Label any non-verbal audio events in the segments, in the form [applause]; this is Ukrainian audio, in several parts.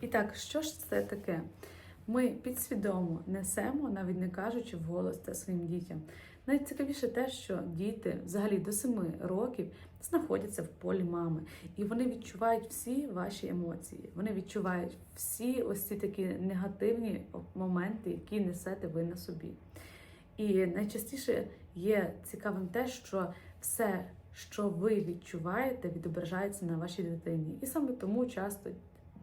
І так, що ж це таке? Ми підсвідомо несемо, навіть не кажучи вголос це своїм дітям. Найцікавіше те, що діти взагалі до 7 років знаходяться в полі мами, і вони відчувають всі ваші емоції. Вони відчувають всі ось ці такі негативні моменти, які несете ви на собі. І найчастіше є цікавим те, що все, що ви відчуваєте, відображається на вашій дитині. І саме тому часто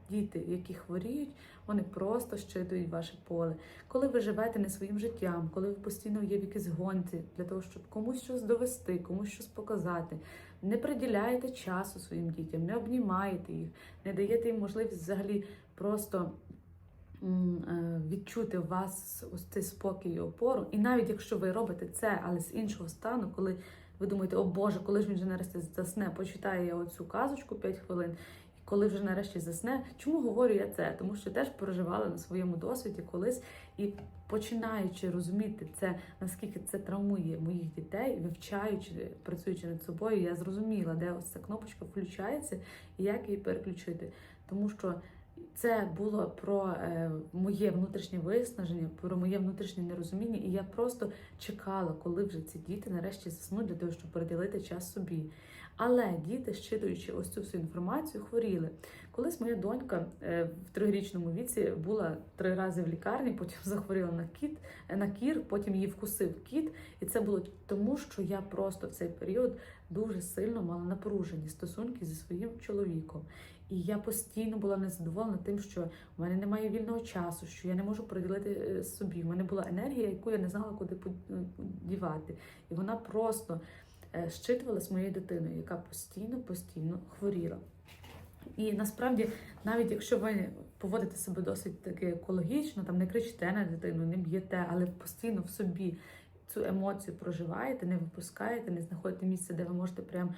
діти, які хворіють, вони просто щитують ваше поле. Коли ви живете не своїм життям, коли ви постійно є в якійсь гонці для того, щоб комусь щось довести, комусь щось показати, не приділяєте часу своїм дітям, не обнімаєте їх, не даєте їм можливість взагалі просто е, відчути у вас ось цей спокій і опору. І навіть якщо ви робите це, але з іншого стану, коли ви думаєте, о Боже, коли ж він вже нарешті засне, почитає я оцю казочку 5 хвилин. Коли вже нарешті засне, чому говорю я це? Тому що теж проживала на своєму досвіді колись і починаючи розуміти це, наскільки це травмує моїх дітей, вивчаючи, працюючи над собою, я зрозуміла, де ось ця кнопочка включається і як її переключити. Тому що це було про е, моє внутрішнє виснаження, про моє внутрішнє нерозуміння, і я просто чекала, коли вже ці діти нарешті заснуть для того, щоб приділити час собі. Але діти, щитуючи ось цю всю інформацію, хворіли. Колись моя донька е, в трирічному віці була три рази в лікарні, потім [laughs] захворіла на кіт, е, на кір, потім її вкусив кіт. І це було тому, що я просто в цей період дуже сильно мала напружені стосунки зі своїм чоловіком. І я постійно була незадоволена тим, що в мене немає вільного часу, що я не можу приділити е, собі. У мене була енергія, яку я не знала, куди дівати. І вона просто е, з моєю дитиною, яка постійно, постійно хворіла. І насправді, навіть якщо ви поводите себе досить таки екологічно, там не кричите на дитину, не б'єте, але постійно в собі цю емоцію проживаєте, не випускаєте, не знаходите місце, де ви можете прям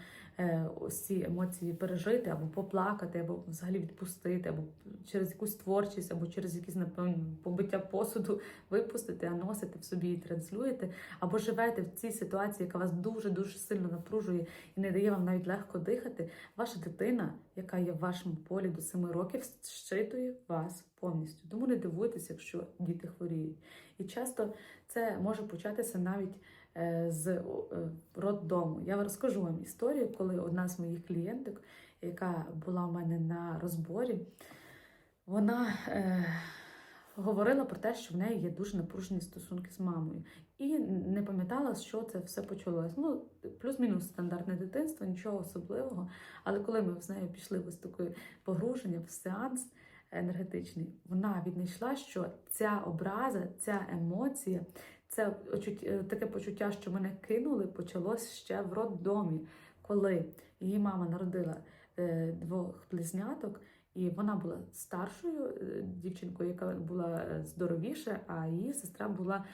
ось ці емоції пережити, або поплакати, або взагалі відпустити, або через якусь творчість, або через якісь напевно побиття посуду [laughs] випустити, а носите в собі і транслюєте, або живете в цій ситуації, яка вас дуже дуже сильно напружує і не дає вам навіть легко дихати. Ваша дитина, яка є в вашому полі до 7 років, щитує вас повністю. Тому не дивуйтесь, якщо діти хворіють. І часто це може початися навіть е, з е, роддому. Я розкажу вам історію, коли одна з моїх клієнток, яка була в мене на розборі, вона е, говорила про те, що в неї є дуже напружені стосунки з мамою. І не пам'ятала, що це все почалось. Ну, плюс-мінус стандартне дитинство, нічого особливого. Але коли ми з нею пішли ось таке погруження в сеанс енергетичний, вона віднайшла, що ця образа, ця емоція, це таке почуття, що мене кинули, почалось ще в роддомі, коли її мама народила е, двох близняток. І вона була старшою е, дівчинкою, яка була е, здоровіша, а її сестра була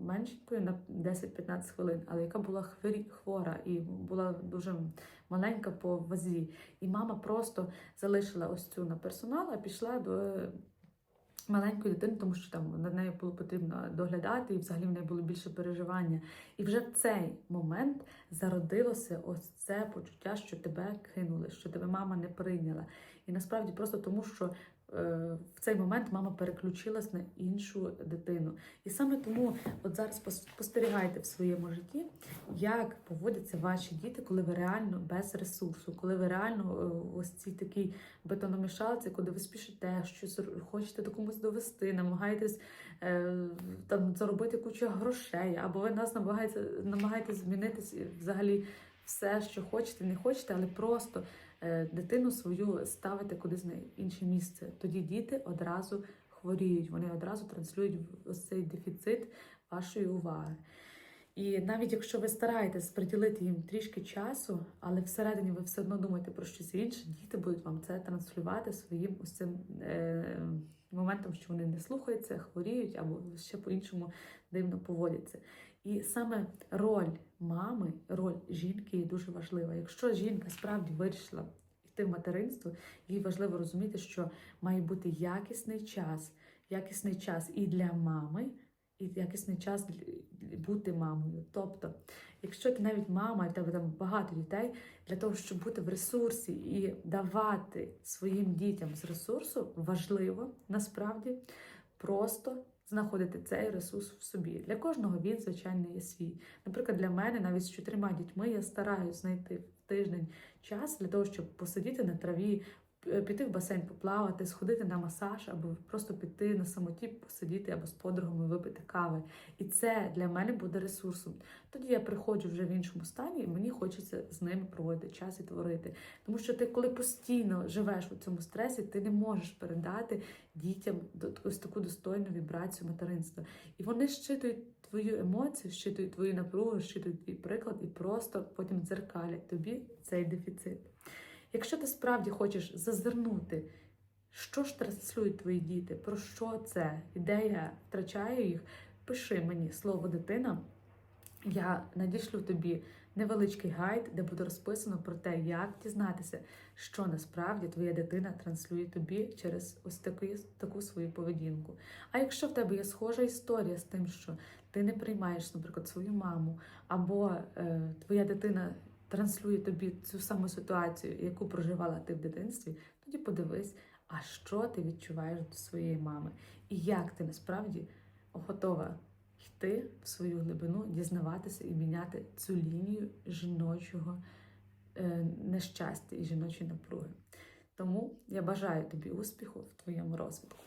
меншенькою на 10-15 хвилин, але яка була хворі, хвора і була дуже маленька по вазі. І мама просто залишила ось цю на персонал, а пішла до маленької дитини, тому що там над нею було потрібно доглядати, і взагалі в неї було більше переживання. І вже в цей момент зародилося ось це почуття, що тебе кинули, що тебе мама не прийняла. І насправді просто тому, що в цей момент мама переключилась на іншу дитину. І саме тому, от зараз спостерігайте в своєму житті, як поводяться ваші діти, коли ви реально без ресурсу, коли ви реально е, ось ці такі бетономішалці, коли ви спішите, щось хочете до комусь довести, намагаєтесь е, там заробити кучу грошей, або ви нас намагаєтесь, намагаєтесь змінитись взагалі все, що хочете, не хочете, але просто. Е, дитину свою ставити кудись на інше місце. Тоді діти одразу хворіють, вони одразу транслюють ось цей дефіцит вашої уваги. І навіть якщо ви стараєтесь приділити їм трішки часу, але всередині ви все одно думаєте про щось інше, діти будуть вам це транслювати своїм ось цим е, моментом, що вони не слухаються, хворіють або ще по-іншому дивно поводяться. І саме роль мами, роль жінки є дуже важлива. Якщо жінка справді вирішила йти в материнство, їй важливо розуміти, що має бути якісний час, якісний час і для мами, і якісний час бути мамою. Тобто, якщо ти навіть мама, і тебе там багато дітей, для того, щоб бути в ресурсі і давати своїм дітям з ресурсу, важливо насправді просто знаходити цей ресурс в собі. Для кожного він, звичайно, є свій. Наприклад, для мене навіть з чотирма дітьми я стараюсь знайти в тиждень час для того, щоб посидіти на траві, піти в басейн поплавати, сходити на масаж, або просто піти на самоті, посидіти або з подругами випити кави. І це для мене буде ресурсом. Тоді я приходжу вже в іншому стані, і мені хочеться з ними проводити час і творити. Тому що ти, коли постійно живеш у цьому стресі, ти не можеш передати дітям ось таку достойну вібрацію материнства. І вони щитують твою емоцію, щитують твою напругу, щитують твій приклад і просто потім дзеркалять тобі цей дефіцит. Якщо ти справді хочеш зазирнути, що ж транслюють твої діти, про що це, і де втрачаю їх, пиши мені слово дитина. Я надішлю тобі невеличкий гайд, де буде розписано про те, як дізнатися, що насправді твоя дитина транслює тобі через ось таку, таку свою поведінку. А якщо в тебе є схожа історія з тим, що ти не приймаєш, наприклад, свою маму, або е, твоя дитина транслює тобі цю саму ситуацію, яку проживала ти в дитинстві, тоді подивись, а що ти відчуваєш до своєї мами, і як ти насправді готова йти в свою глибину, дізнаватися і міняти цю лінію жіночого е, нещастя і жіночої напруги. Тому я бажаю тобі успіху в твоєму розвитку.